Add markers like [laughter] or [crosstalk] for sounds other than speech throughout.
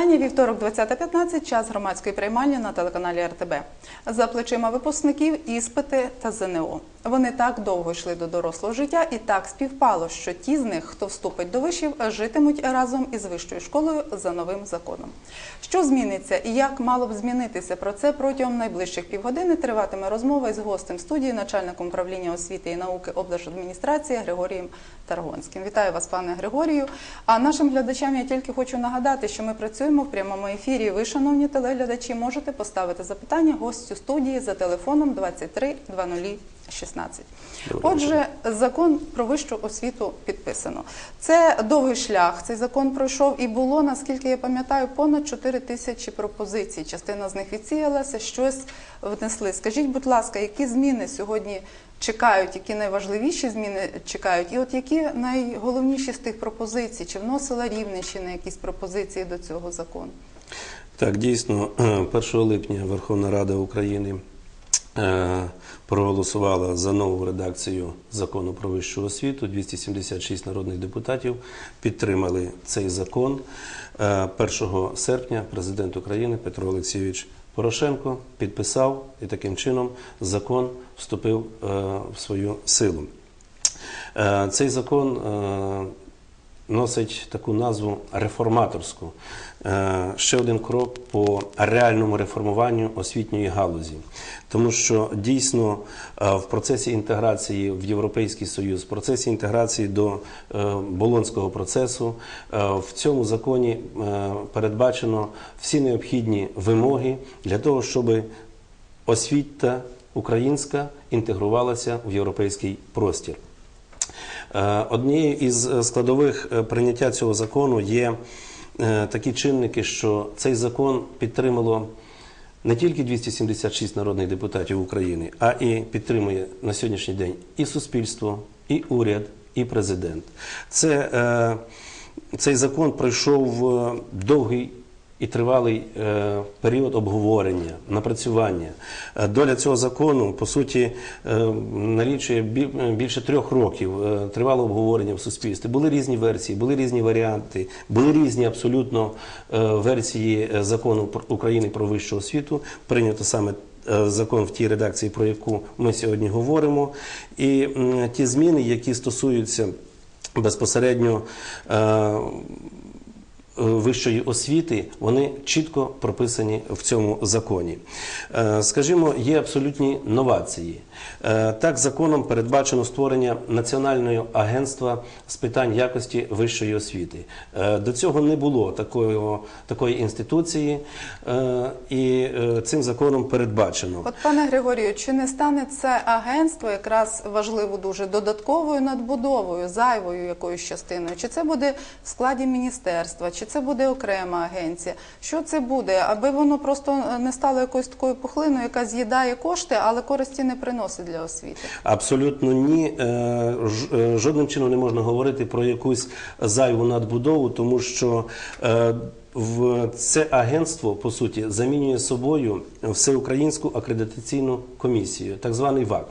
Мої вітання. Вівторок, 20.15, час громадської приймальні на телеканалі РТБ. За плечима випускників іспити та ЗНО. Вони так довго йшли до дорослого життя і так співпало, що ті з них, хто вступить до вишів, житимуть разом із вищою школою за новим законом. Що зміниться і як мало б змінитися? Про це протягом найближчих півгодини триватиме розмова із гостем студії, начальником управління освіти і науки облдержадміністрації Григорієм Таргонським. Вітаю вас, пане Григорію. А нашим глядачам я тільки хочу нагадати, що ми працюємо в прямому ефірі. Ви, шановні телеглядачі, можете поставити запитання гостю студії за телефоном 23 0016. Отже, закон про вищу освіту підписано. Це довгий шлях. Цей закон пройшов і було, наскільки я пам'ятаю, понад 4 тисячі пропозицій. Частина з них відсіялася, щось внесли. Скажіть, будь ласка, які зміни сьогодні чекають, які найважливіші зміни чекають, і от які найголовніші з тих пропозицій? Чи вносила Рівненщина якісь пропозиції до цього закону? Так, дійсно, [clears throat] 1 липня Верховна Рада України е, проголосувала за нову редакцію закону про вищу освіту. 276 народних депутатів підтримали цей закон. Е, 1 серпня президент України Петро Олексійович Порошенко підписав і таким чином закон вступив е, в свою силу. Е, Цей закон е, носить таку назву реформаторську. Е, Ще один крок по реальному реформуванню освітньої галузі, тому що дійсно е, в процесі інтеграції в Європейський Союз, в процесі інтеграції до е, болонського процесу, в цьому законі передбачено всі необхідні вимоги для того, щоб освіта українська інтегрувалася в європейський простір. Е, Однією із е, складових е, прийняття цього закону є такі чинники, що цей закон підтримало не тільки 276 народних депутатів України, а і підтримує на сьогоднішній день і суспільство, і уряд, і президент. Це, цей закон пройшов довгий і тривалий е, період обговорення, напрацювання. Е, доля цього закону, по суті, е, налічує більше трьох років тривало обговорення в суспільстві. Були різні версії, були різні варіанти, були різні абсолютно версії закону України про вищу освіту. Прийнято саме закон в тій редакції, про яку ми сьогодні говоримо. І ті зміни, які стосуються безпосередньо. Е, вищої освіти, вони чітко прописані в цьому законі. Е, Скажімо, є абсолютні новації. Е, Так, законом передбачено створення національного агентства з питань якості вищої освіти. Е, До цього не було такої, такої інституції, е, і цим законом передбачено. От, пане Григорію, чи не стане це агентство якраз важливо дуже додатковою надбудовою, зайвою якоюсь частиною? Чи це буде в складі міністерства, чи це буде окрема агенція? Що це буде? Аби воно просто не стало якоюсь такою пухлиною, яка з'їдає кошти, але користі не приносить для освіти? Абсолютно ні. Е, е, Жодним чином не можна говорити про якусь зайву надбудову, тому що е, в це агентство по суті замінює собою всеукраїнську акредитаційну комісію, так званий ВАК.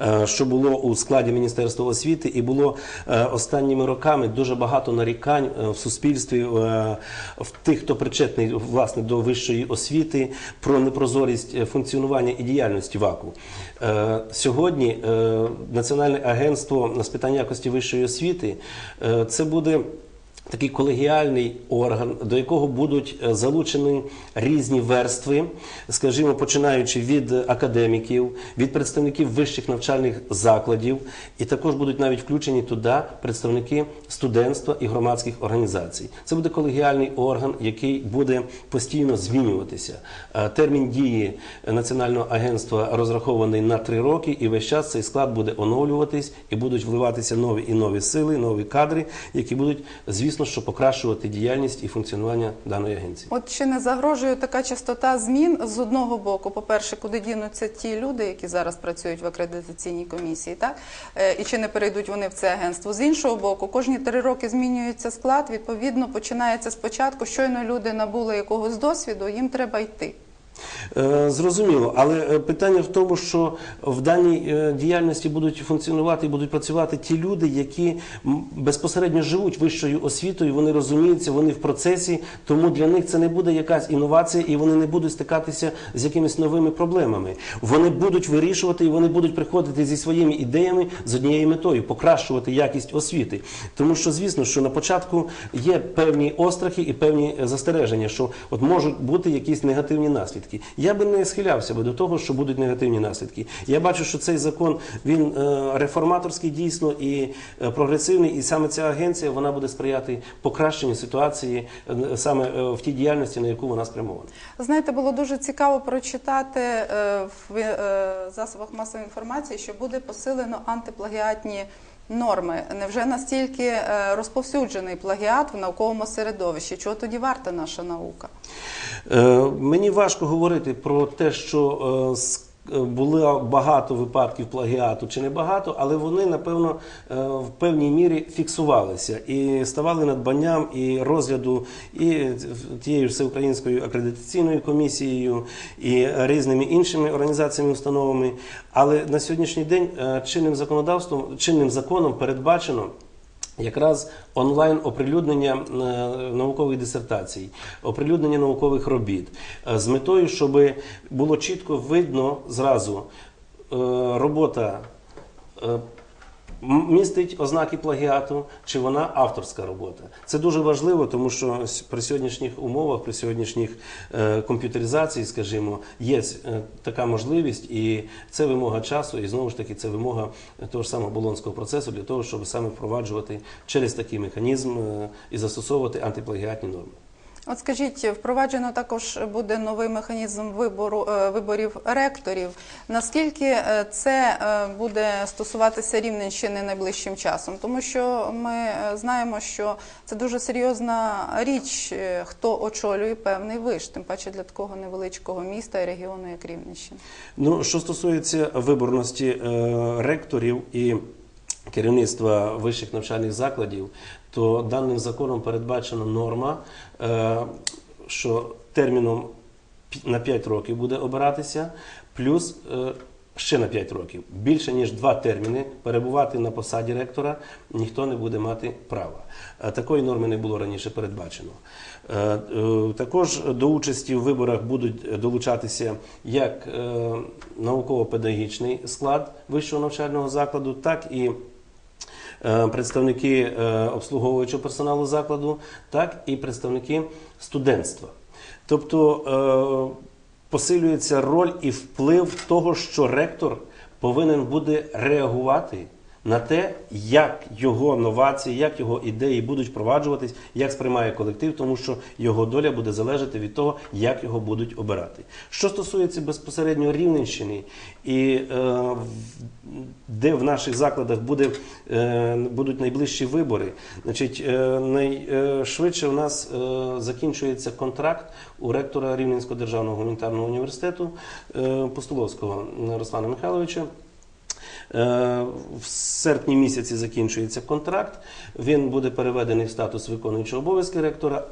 Е, Що було у складі Міністерства освіти, і було е, останніми роками дуже багато нарікань е, в суспільстві в тих, хто причетний власне до вищої освіти, про непрозорість функціонування і діяльності ВАКу. Сьогодні Національне агентство з питань якості вищої освіти це буде. Такий колегіальний орган, до якого будуть е, залучені різні верстви, скажімо, починаючи від академіків, від представників вищих навчальних закладів, і також будуть навіть включені туди представники студентства і громадських організацій. Це буде колегіальний орган, який буде постійно змінюватися. Е, Термін дії національного агентства розрахований на три роки, і весь час цей склад буде оновлюватись і будуть вливатися нові і нові сили, нові кадри, які будуть, звісно, що покращувати діяльність і функціонування даної агенції. От чи не загрожує така частота змін з одного боку? По-перше, куди дінуться ті люди, які зараз працюють в акредитаційній комісії, так Е, і чи не перейдуть вони в це агентство? З іншого боку, кожні три роки змінюється склад. Відповідно, починається спочатку. Щойно люди набули якогось досвіду, їм треба йти. Е, Зрозуміло, але е, питання в тому, що в даній е, діяльності будуть функціонувати і будуть працювати ті люди, які безпосередньо живуть вищою освітою, вони розуміються, вони в процесі, тому для них це не буде якась інновація, і вони не будуть стикатися з якимись новими проблемами. Вони будуть вирішувати і вони будуть приходити зі своїми ідеями з однією метою покращувати якість освіти. Тому що, звісно, що на початку є певні острахи і певні застереження, що от можуть бути якісь негативні наслідки. Я би не схилявся би до того, що будуть негативні наслідки. Я бачу, що цей закон він е, реформаторський дійсно і е, прогресивний, і саме ця агенція вона буде сприяти покращенню ситуації е, саме в тій діяльності, на яку вона спрямована. Знаєте, було дуже цікаво прочитати в засобах масової інформації, що буде посилено антиплагіатні норми. Невже настільки е, розповсюджений плагіат в науковому середовищі? Чого тоді варта наша наука? Е, Мені важко говорити про те, що е, е, було багато випадків плагіату чи не багато, але вони, напевно, е, в певній мірі фіксувалися і ставали надбанням і розгляду і тією всеукраїнською акредитаційною комісією, і різними іншими організаціями, установами. Але на сьогоднішній день е, чинним законодавством, чинним законом передбачено. Якраз онлайн оприлюднення е, наукових дисертацій, оприлюднення наукових робіт е, з метою, щоб було чітко видно зразу е, робота містить ознаки плагіату, чи вона авторська робота. Це дуже важливо, тому що при сьогоднішніх умовах, при сьогоднішніх е, комп'ютеризації, скажімо, є е, така можливість, і це вимога часу, і знову ж таки це вимога того ж самого болонського процесу для того, щоб саме впроваджувати через такий механізм е, і застосовувати антиплагіатні норми. От скажіть, впроваджено також буде новий механізм вибору е, виборів ректорів. Наскільки е, це е, буде стосуватися Рівненщини найближчим часом? Тому що ми знаємо, що це дуже серйозна річ, хто очолює певний виш, тим паче для такого невеличкого міста і регіону, як Рівненщина. Ну, що стосується виборності ректорів і керівництва вищих навчальних закладів, то даним законом передбачена норма, е, що терміном на 5 років буде обиратися, плюс е, ще на 5 років. Більше ніж два терміни перебувати на посаді ректора ніхто не буде мати права. Е, Такої норми не було раніше передбачено. Також до участі в виборах будуть долучатися як науково-педагогічний склад вищого навчального закладу, так і представники е, обслуговуючого персоналу закладу, так і представники студентства. Тобто е, посилюється роль і вплив того, що ректор повинен буде реагувати на те, як його новації, як його ідеї будуть впроваджуватись, як сприймає колектив, тому що його доля буде залежати від того, як його будуть обирати. Що стосується безпосередньо Рівненщини, і е, де в наших закладах буде, е, будуть найближчі вибори, значить, е, найшвидше в нас е, закінчується контракт у ректора Рівненського державного гуманітарного університету е, Постоловського Руслана Михайловича. Е, В серпні місяці закінчується контракт. Він буде переведений в статус виконуючого обов'язки ректора.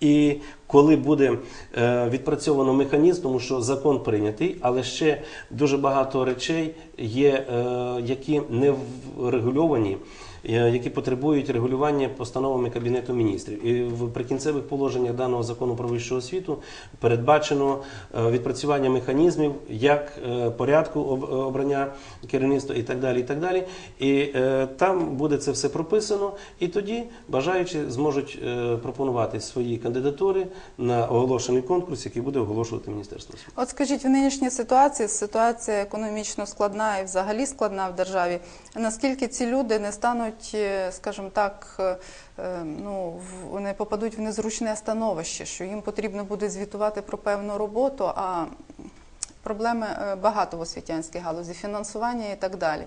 І коли буде е, відпрацьовано механізм, тому що закон прийнятий, але ще дуже багато речей є, е, які не врегульовані, які потребують регулювання постановами Кабінету міністрів. І в прикінцевих положеннях даного закону про вищу освіту передбачено е, відпрацювання механізмів, як е, порядку об- обрання керівництва і так далі. І так далі. І е, там буде це все прописано, і тоді бажаючі зможуть е, пропонувати свої кандидатури на оголошений конкурс, який буде оголошувати Міністерство. От скажіть, в нинішній ситуації ситуація економічно складна і взагалі складна в державі. Наскільки ці люди не стануть, е, скажімо так, е, е, ну вони попадуть в незручне становище, що їм потрібно буде звітувати про певну роботу, а проблеми багато в освітянській галузі, фінансування і так далі.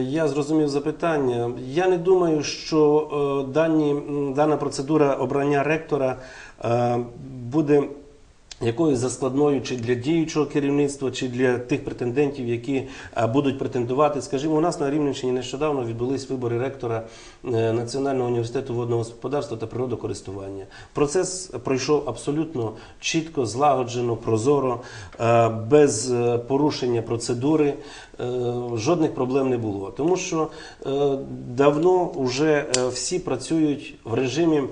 Я зрозумів запитання. Я не думаю, що дані, дана процедура обрання ректора буде якоюсь заскладною чи для діючого керівництва, чи для тих претендентів, які е, будуть претендувати. Скажімо, у нас на Рівненщині нещодавно відбулись вибори ректора е, Національного університету водного господарства та природокористування. Процес пройшов абсолютно чітко, злагоджено, прозоро, е, без порушення процедури. Жодних проблем не було, тому що давно вже всі працюють в режимі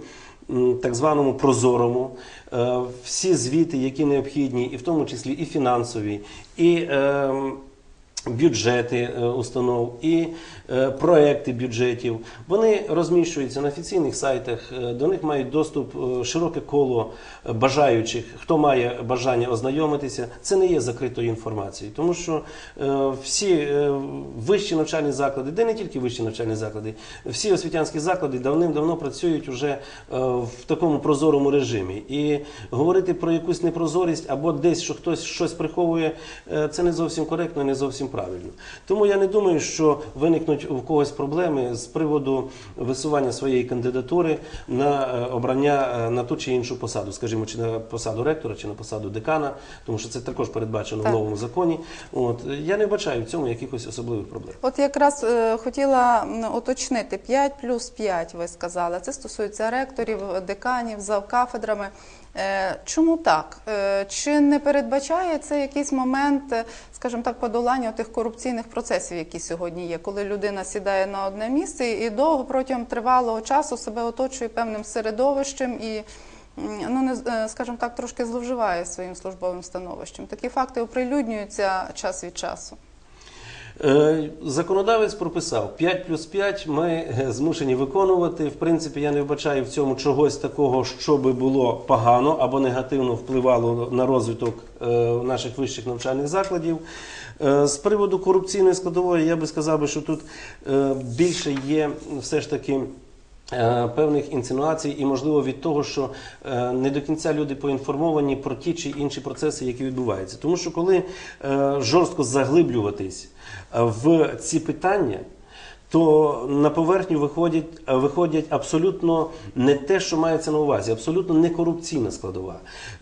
так званому прозорому. Е, Всі звіти, які необхідні, і в тому числі і фінансові, і е, бюджети е, установ, і е, проекти бюджетів, вони розміщуються на офіційних сайтах, е, до них мають доступ широке коло бажаючих, хто має бажання ознайомитися. Це не є закритою інформацією, тому що всі вищі навчальні заклади, де не тільки вищі навчальні заклади, всі освітянські заклади давним-давно працюють вже е, в такому прозорому режимі. І говорити про якусь непрозорість або десь, що хтось щось приховує, це не зовсім коректно не зовсім правильно. Тому я не думаю, що виникнуть у когось проблеми з приводу висування своєї кандидатури на е, обрання е, на ту чи іншу посаду, скажімо, чи на посаду ректора, чи на посаду декана, тому що це також передбачено Так. в новому законі. От я не бачаю в цьому якихось особливих проблем. От якраз е, хотіла уточнити 5 плюс 5, ви сказали. Це стосується ректорів, деканів, завкафедрами. Е, Чому так? Е, Чи не передбачає це якийсь момент, е, скажімо так, подолання тих корупційних процесів, які сьогодні є, коли людина сідає на одне місце і довго протягом тривалого часу себе оточує певним середовищем і ну не скажімо так, трошки зловживає своїм службовим становищем. Такі факти оприлюднюються час від часу. Е, Законодавець прописав 5 плюс 5 ми е, змушені виконувати. В принципі, я не вбачаю в цьому чогось такого, що би було погано або негативно впливало на розвиток е, наших вищих навчальних закладів. З приводу корупційної складової, я би сказав, що тут більше є все ж таки. Певних інсинуацій і, можливо, від того, що не до кінця люди поінформовані про ті чи інші процеси, які відбуваються. Тому що коли жорстко заглиблюватись в ці питання, то на поверхню виходять, е, виходять абсолютно не те, що мається на увазі, абсолютно не корупційна складова.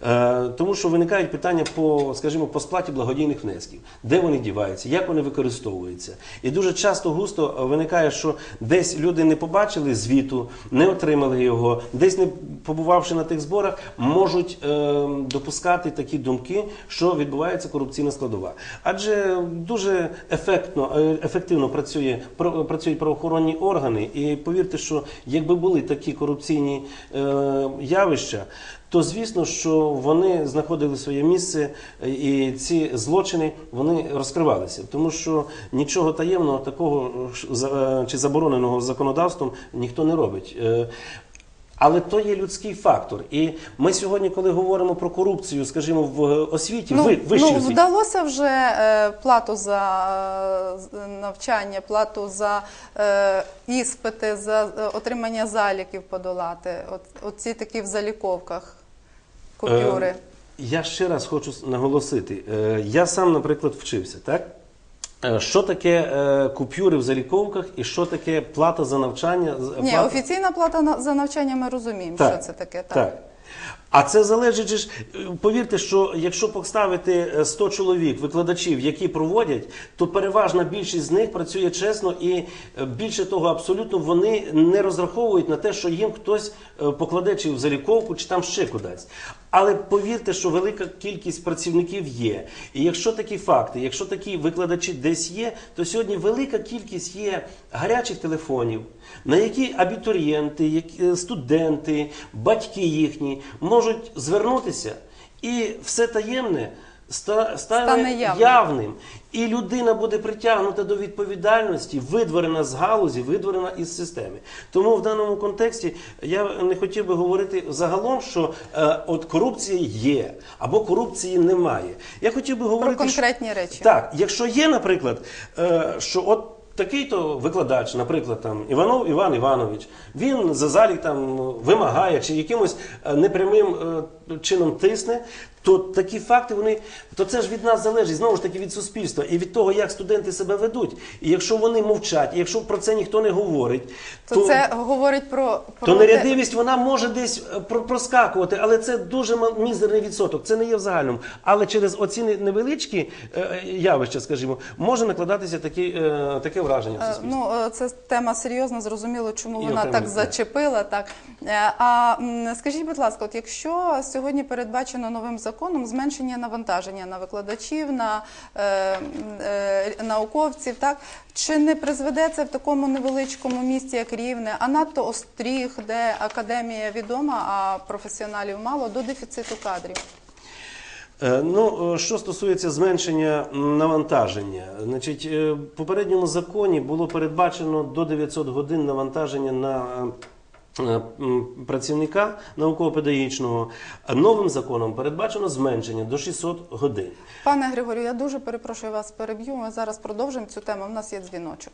Е, тому що виникають питання по, скажімо, по сплаті благодійних внесків, де вони діваються, як вони використовуються. І дуже часто густо е, виникає, що десь люди не побачили звіту, не отримали його, десь не побувавши на тих зборах, можуть е, допускати такі думки, що відбувається корупційна складова. Адже дуже ефектно, е, ефективно працює, про- працюють правоохоронні органи, і повірте, що якби були такі корупційні е, явища, то звісно, що вони знаходили своє місце, е, і ці злочини вони розкривалися, тому що нічого таємного такого за- е, чи забороненого законодавством ніхто не робить. Е, але то є людський фактор. І ми сьогодні, коли говоримо про корупцію, скажімо, в освіті, Ну, ви, вищій ну освіті, вдалося вже е, плату за е, навчання, плату за е, іспити, за е, отримання заліків подолати. От, оці такі в заліковках купюри. Е, Я ще раз хочу наголосити. Е, Я сам, наприклад, вчився, так? Е, Що таке е, купюри в заліковках і що таке плата за навчання? з- Ні, плата- офіційна плата за навчання ми розуміємо, Так, що це таке. Так. Так. А це залежить е, повірте, що якщо поставити е, 100 чоловік, викладачів, які проводять, то переважна більшість з них працює чесно і е, більше того, абсолютно вони не розраховують на те, що їм хтось е, покладе чи в заліковку, чи там ще кудись. Але повірте, що велика кількість працівників є. І якщо такі факти, якщо такі викладачі десь є, то сьогодні велика кількість є гарячих телефонів, на які абітурієнти, які- студенти, батьки їхні можуть звернутися, і все таємне ста- стане Стане явним. явним. І людина буде притягнута до відповідальності, видворена з галузі, видворена із системи. Тому в даному контексті я не хотів би говорити загалом, що е, от корупція є або корупції немає. Я хотів би Про говорити що- речі. так, якщо є, наприклад, е, що от такий-то викладач, наприклад, там Іванов Іван Іванович, він за залік там вимагає чи якимось е, непрямим е, чином тисне, то такі факти вони то це ж від нас залежить знову ж таки від суспільства і від того, як студенти себе ведуть. І якщо вони мовчать, і якщо про це ніхто не говорить, То, це говорить про, про то нерядивість вона може десь е, про- проскакувати, але це дуже мізерний відсоток. Це не є в загальному. Але через оці невеличкі е, е, явища, скажімо, може накладатися такі, таке враження в суспільстві. Ну, це тема серйозна, зрозуміло, чому І вона так зачепила. Так. А скажіть, будь ласка, от якщо сьогодні передбачено новим законом зменшення навантаження на викладачів, на е, е, науковців, так чи не призведе це в такому невеличкому місті, як Рівне, а надто остріг, де академія відома, а професіоналів мало, до дефіциту кадрів? Е, Ну, е, що стосується зменшення навантаження, значить, е, в попередньому законі було передбачено до 900 годин навантаження на працівника науково-педагогічного. Новим законом передбачено зменшення до 600 годин. Пане Григорію, я дуже перепрошую вас, переб'ю. Ми зараз продовжимо цю тему. У нас є дзвіночок.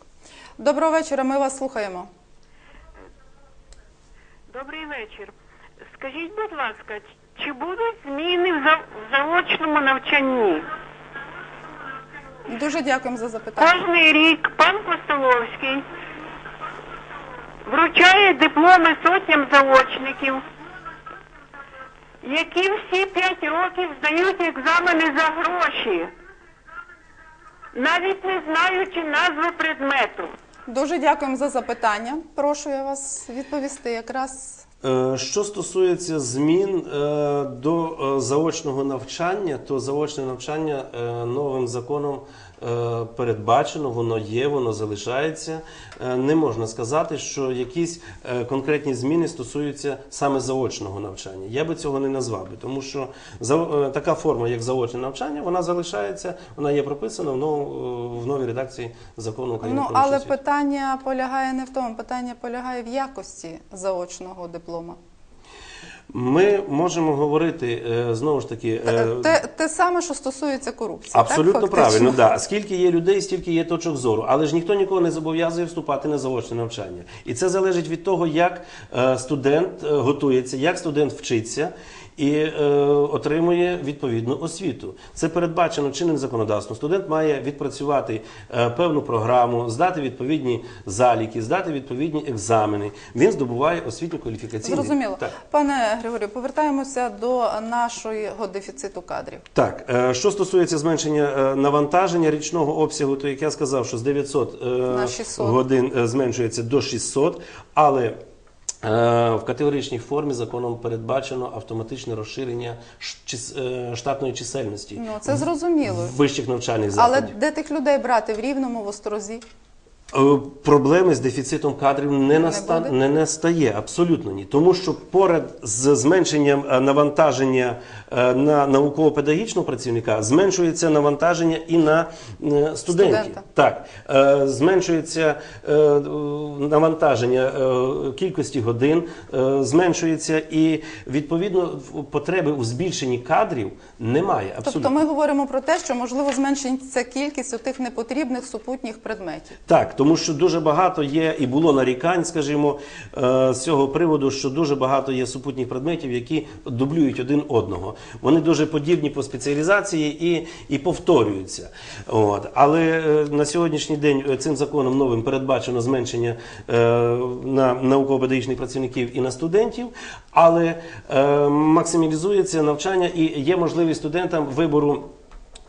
Доброго вечора, ми вас слухаємо. Добрий вечір. Скажіть, будь ласка, чи будуть зміни в заочному навчанні? Дуже дякуємо за запитання. Кожний рік пан Костоловський вручає дипломи сотням заочників, які всі п'ять років здають екзамени за гроші, навіть не знаючи назви предмету. Дуже дякуємо за запитання. Прошу я вас відповісти якраз. Е, Що стосується змін е, до е, заочного навчання, то заочне навчання новим законом передбачено, воно є, воно залишається. Е, Не можна сказати, що якісь е, конкретні зміни стосуються саме заочного навчання. Я би цього не назвав би, тому що е, така форма, як заочне навчання, вона залишається, вона є прописана в нов- в новій редакції закону України. Ну але питання полягає не в тому, питання полягає в якості заочного диплома. Ми можемо говорити е, знову ж таки. е, Те, те саме, що стосується корупції. Абсолютно так, правильно, да. Скільки є людей, стільки є точок зору. Але ж ніхто нікого не зобов'язує вступати на заочне навчання. І це залежить від того, як е, студент е, готується, як студент вчиться. І е, отримує відповідну освіту. Це передбачено чинним законодавством. Студент має відпрацювати е, певну програму, здати відповідні заліки, здати відповідні екзамени. Він здобуває освітньо кваліфікаційний Зрозуміло. Так. Пане Григорію, повертаємося до нашого дефіциту кадрів. Так, е, що стосується зменшення е, навантаження річного обсягу, то як я сказав, що з 900 е, На 600. годин е, зменшується до 600, але в категоричній формі законом передбачено автоматичне розширення е, штатної чисельності Ну це зрозуміло. вищих навчальних Але де тих людей брати в рівному, в осторозі? Е, Проблеми з дефіцитом кадрів не, наста... буде? не настає абсолютно ні. Тому що поряд з зменшенням е, навантаження е, на науково-педагогічного працівника зменшується навантаження і на е, студентів. Студента. Так, е, зменшується е, е, навантаження е, кількості годин, е, зменшується і відповідно потреби у збільшенні кадрів немає. Абсолютно. Тобто ми говоримо про те, що можливо зменшиться кількість тих непотрібних супутніх предметів. Так, тому що дуже багато є і було нарікань, скажімо, е, з цього приводу, що дуже багато є супутніх предметів, які дублюють один одного. Вони дуже подібні по спеціалізації і, і повторюються. От. Але е, на сьогоднішній день е, цим законом новим передбачено зменшення е, на науково-педагогічних працівників і на студентів, але е, максималізується навчання і є можливість студентам вибору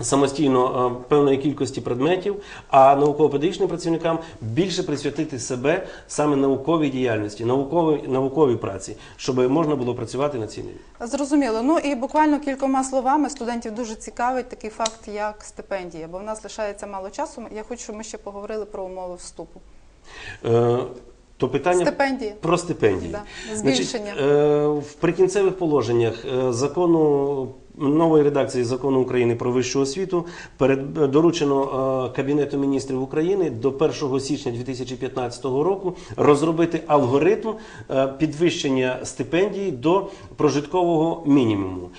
самостійно е, певної кількості предметів, а науково-педагогічним працівникам більше присвятити себе саме науковій діяльності, науковій, науковій праці, щоб можна було працювати на цій ниві. Зрозуміло. Ну і буквально кількома словами студентів дуже цікавить такий факт, як стипендія, бо в нас лишається мало часу. Я хочу, щоб ми ще поговорили про умови вступу. Е, То питання Стипендії. про стипендії. Да, збільшення. Значить, е, в прикінцевих положеннях е, закону нової редакції закону України про вищу освіту доручено е, Кабінету міністрів України до 1 січня 2015 року розробити алгоритм е, підвищення стипендій до прожиткового мінімуму.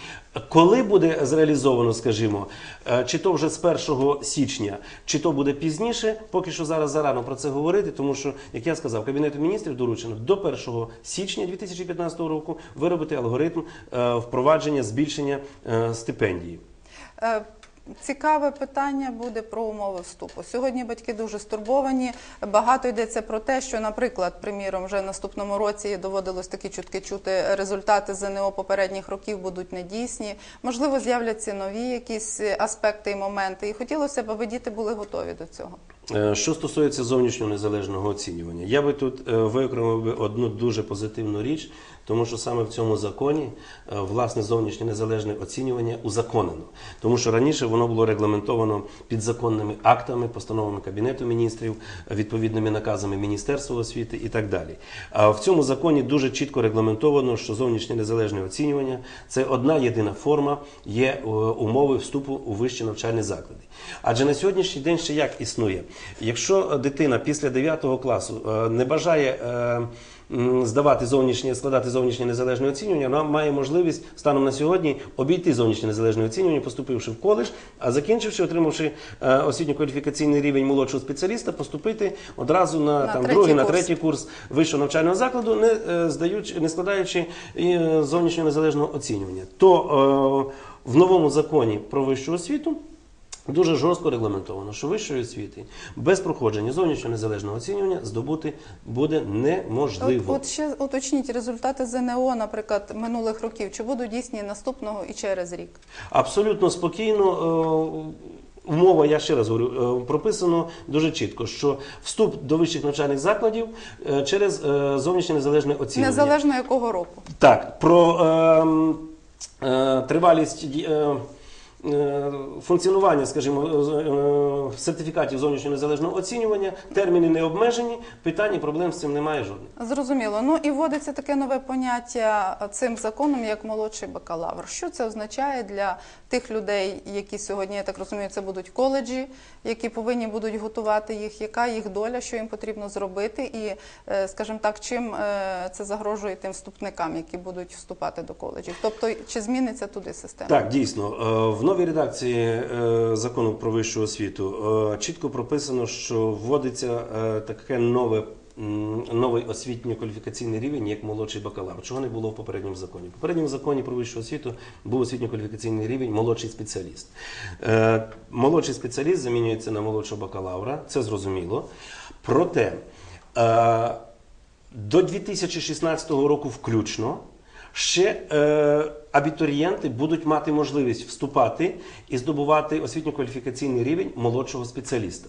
Коли буде зреалізовано, скажімо, е, чи то вже з 1 січня, чи то буде пізніше, поки що зараз зарано про це говорити, тому що, як я сказав, Кабінету міністрів доручено до 1 січня 2015 року виробити алгоритм е, впровадження збільшення е, стипендії. Цікаве питання буде про умови вступу. Сьогодні батьки дуже стурбовані. Багато йдеться про те, що, наприклад, приміром, вже наступному році доводилось такі чутки чути. Результати ЗНО попередніх років будуть недійсні. Можливо, з'являться нові якісь аспекти і моменти. І хотілося б, аби діти були готові до цього. Е, Що стосується зовнішнього незалежного оцінювання, я би тут е, виокремив би одну дуже позитивну річ, тому що саме в цьому законі е, власне зовнішнє незалежне оцінювання узаконено. Тому що раніше воно було регламентовано підзаконними актами, постановами Кабінету міністрів, відповідними наказами Міністерства освіти і так далі. А в цьому законі дуже чітко регламентовано, що зовнішнє незалежне оцінювання це одна єдина форма є е, умови вступу у вищі навчальні заклади. Адже на сьогоднішній день ще як існує? Якщо дитина після 9 класу е, не бажає здавати зовнішнє, складати зовнішнє незалежне оцінювання, вона має можливість станом на сьогодні обійти зовнішнє незалежне оцінювання, поступивши в коледж, а закінчивши, отримавши е, освітньо-кваліфікаційний рівень молодшого спеціаліста, поступити одразу на, На там другий, на третій курс вищого навчального закладу, не е, здаючи, не складаючи е, зовнішнього незалежного оцінювання. То в новому законі про вищу освіту. Дуже жорстко регламентовано, що вищої освіти без проходження зовнішнього незалежного оцінювання здобути буде неможливо. от ще уточніть результати ЗНО, наприклад, минулих років, чи будуть дійсні наступного і через рік? Абсолютно спокійно. е, Умова, я ще раз говорю, е, прописано дуже чітко, що вступ до вищих навчальних закладів е, через е, зовнішнє незалежне оцінювання. Незалежно якого року. Так, про ем, е, тривалість е, е, функціонування, скажімо, е, сертифікатів зовнішнього незалежного оцінювання, терміни не обмежені, питань і проблем з цим немає жодних. Зрозуміло. Ну і вводиться таке нове поняття цим законом, як молодший бакалавр. Що це означає для тих людей, які сьогодні, я так розумію, це будуть коледжі, які повинні будуть готувати їх? Яка їх доля, що їм потрібно зробити, і, е, скажімо так, чим е, це загрожує тим вступникам, які будуть вступати до коледжів? Тобто, чи зміниться туди система? Так, дійсно, е, в новій редакції е, закону про вищу освіту е, чітко прописано, що вводиться е, таке нове. Новий освітньо-кваліфікаційний рівень як молодший бакалавр. Чого не було в попередньому законі? В попередньому законі про вищу освіту був освітньо-кваліфікаційний рівень молодший спеціаліст. Молодший спеціаліст замінюється на молодшого бакалавра, це зрозуміло. Проте до 2016 року включно ще абітурієнти будуть мати можливість вступати і здобувати освітньо-кваліфікаційний рівень молодшого спеціаліста.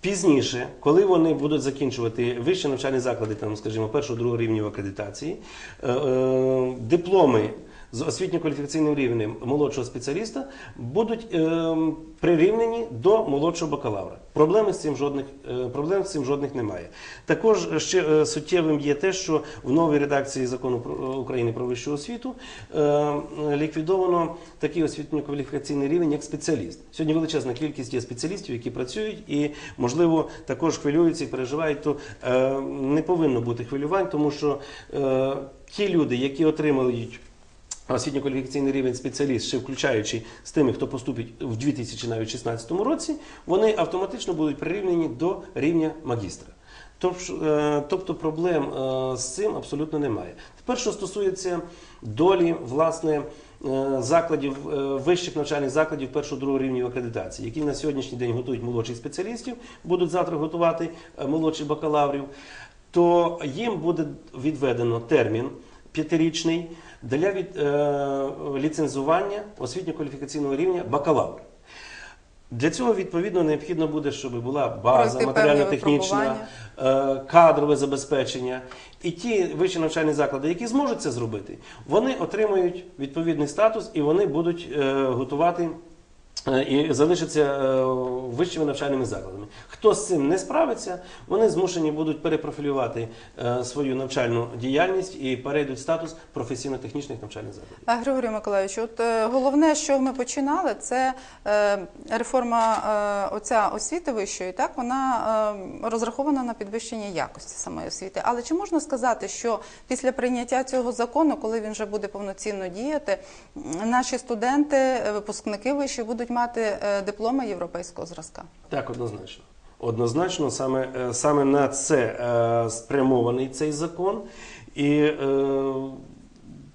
Пізніше, коли вони будуть закінчувати вищі навчальні заклади, там, скажімо, першого другого рівнів акредитації, е, е, дипломи з освітньо-кваліфікаційним рівнем молодшого спеціаліста будуть е, прирівнені до молодшого бакалавра. Проблеми з цим жодних е, проблем з цим жодних немає. Також ще е, суттєвим є те, що в новій редакції закону про- е, України про вищу освіту е, ліквідовано такий освітньо-кваліфікаційний рівень як спеціаліст. Сьогодні величезна кількість є спеціалістів, які працюють і, можливо, також хвилюються і переживають. То е, не повинно бути хвилювань, тому що е, ті люди, які отримують освітньо-кваліфікаційний рівень спеціаліст, ще включаючи з тими, хто поступить в 2016 році, вони автоматично будуть прирівняні до рівня магістра. Е, Тобто проблем е, з цим абсолютно немає. Тепер, що стосується долі власне е, закладів, вищих навчальних закладів першого другого рівнів акредитації, які на сьогоднішній день готують молодших спеціалістів, будуть завтра готувати молодших бакалаврів, то їм буде відведено термін п'ятирічний для від, е, ліцензування освітньо-кваліфікаційного рівня бакалавр. Для цього відповідно необхідно буде, щоб була база, матеріально-технічна, е, кадрове забезпечення. І ті вищі навчальні заклади, які зможуть це зробити, вони отримують відповідний статус і вони будуть е, готувати і залишаться е, вищими навчальними закладами. Хто з цим не справиться, вони змушені будуть перепрофілювати е, свою навчальну діяльність і перейдуть статус професійно-технічних навчальних закладів. Григорій Миколаївич, от е, головне, що ми починали, це е, реформа е, оця освіти вищої. Так вона е, розрахована на підвищення якості самої освіти. Але чи можна сказати, що після прийняття цього закону, коли він вже буде повноцінно діяти, наші студенти, е, випускники вищі будуть мати е, дипломи європейського зразка? Так, однозначно. Однозначно, саме, е, саме на це е, спрямований цей закон. І,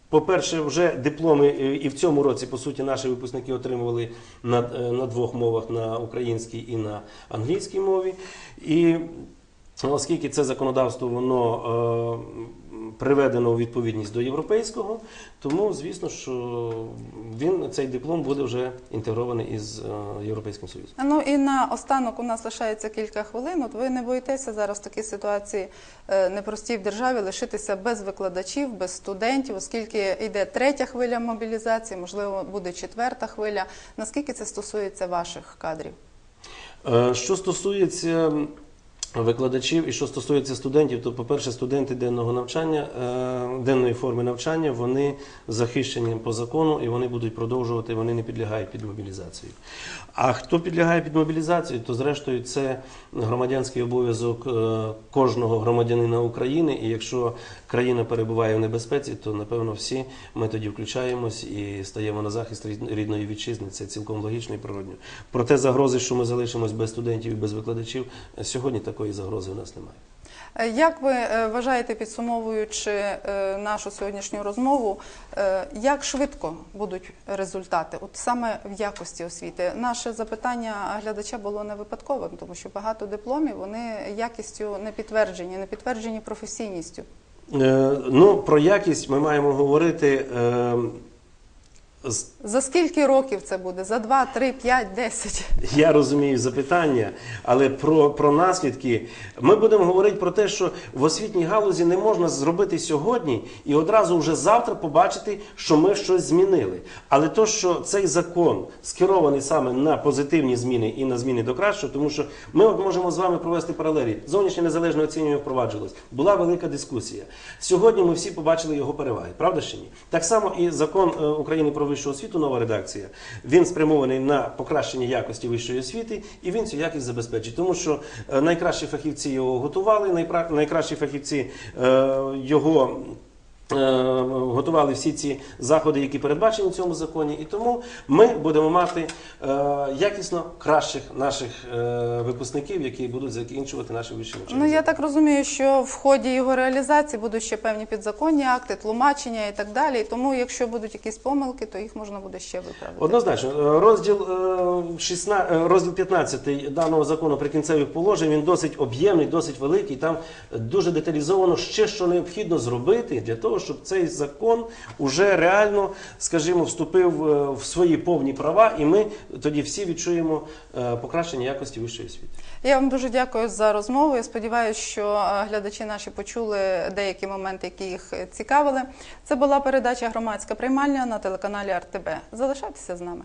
по-перше, вже дипломи і в цьому році, по суті, наші випускники отримували на, на двох мовах на українській і на англійській мові. І оскільки це законодавство воно е, приведено у відповідність до європейського, тому звісно, що він цей диплом буде вже інтегрований із е, Європейським Союзом. Ну і на останок у нас лишається кілька хвилин. От ви не боїтеся зараз в такій ситуації е, непростій в державі лишитися без викладачів, без студентів, оскільки йде третя хвиля мобілізації, можливо, буде четверта хвиля. Наскільки це стосується ваших кадрів? Що стосується викладачів і що стосується студентів, то, по-перше, студенти денного навчання, е, денної форми навчання, вони захищені по закону і вони будуть продовжувати, вони не підлягають під мобілізацію. А хто підлягає під мобілізацію, то зрештою це громадянський обов'язок е, кожного громадянина України. І якщо країна перебуває в небезпеці, то напевно всі ми тоді включаємось і стаємо на захист рід- рідної вітчизни. Це цілком логічно і природньо. Проте загрози, що ми залишимось без студентів і без викладачів, сьогодні такої загрози у нас немає. Е, Як ви е, вважаєте, підсумовуючи е, нашу сьогоднішню розмову, як швидко будуть результати, от саме в якості освіти? Наше запитання глядача було не випадковим, тому що багато дипломів вони якістю не підтверджені, не підтверджені професійністю. Е, Ну, про якість ми маємо говорити. е, з За скільки років це буде? За два, три, п'ять, десять? Я розумію запитання, але про, про наслідки ми будемо говорити про те, що в освітній галузі не можна зробити сьогодні і одразу вже завтра побачити, що ми щось змінили. Але то, що цей закон скерований саме на позитивні зміни і на зміни до кращого, тому що ми от можемо з вами провести паралелі. Зовнішнє незалежне оцінювання впроваджувалось. Була велика дискусія. Сьогодні ми всі побачили його переваги, правда чи ні? Так само і закон е, України про вищу освіту, нова редакція. Він спрямований на покращення якості вищої освіти, і він цю якість забезпечить. Тому що е, найкращі фахівці його готували, найкращі фахівці е, його. Е, Готували всі ці заходи, які передбачені в цьому законі, і тому ми будемо мати е, якісно кращих наших е, випускників, які будуть закінчувати наші вищі навчання. Ну я так розумію, що в ході його реалізації будуть ще певні підзаконні акти, тлумачення і так далі. І тому, якщо будуть якісь помилки, то їх можна буде ще виправити. Однозначно, розділ, е, 16, е, розділ 15 даного закону прикінцевих положень він досить об'ємний, досить великий. Там дуже деталізовано ще що необхідно зробити для того, щоб цей закон уже реально, скажімо, вступив е, в свої повні права, і ми тоді всі відчуємо е, покращення якості вищої освіти. Я вам дуже дякую за розмову. Я сподіваюся, що е, глядачі наші почули деякі моменти, які їх цікавили. Це була передача громадська приймальня на телеканалі РТБ. Залишайтеся з нами.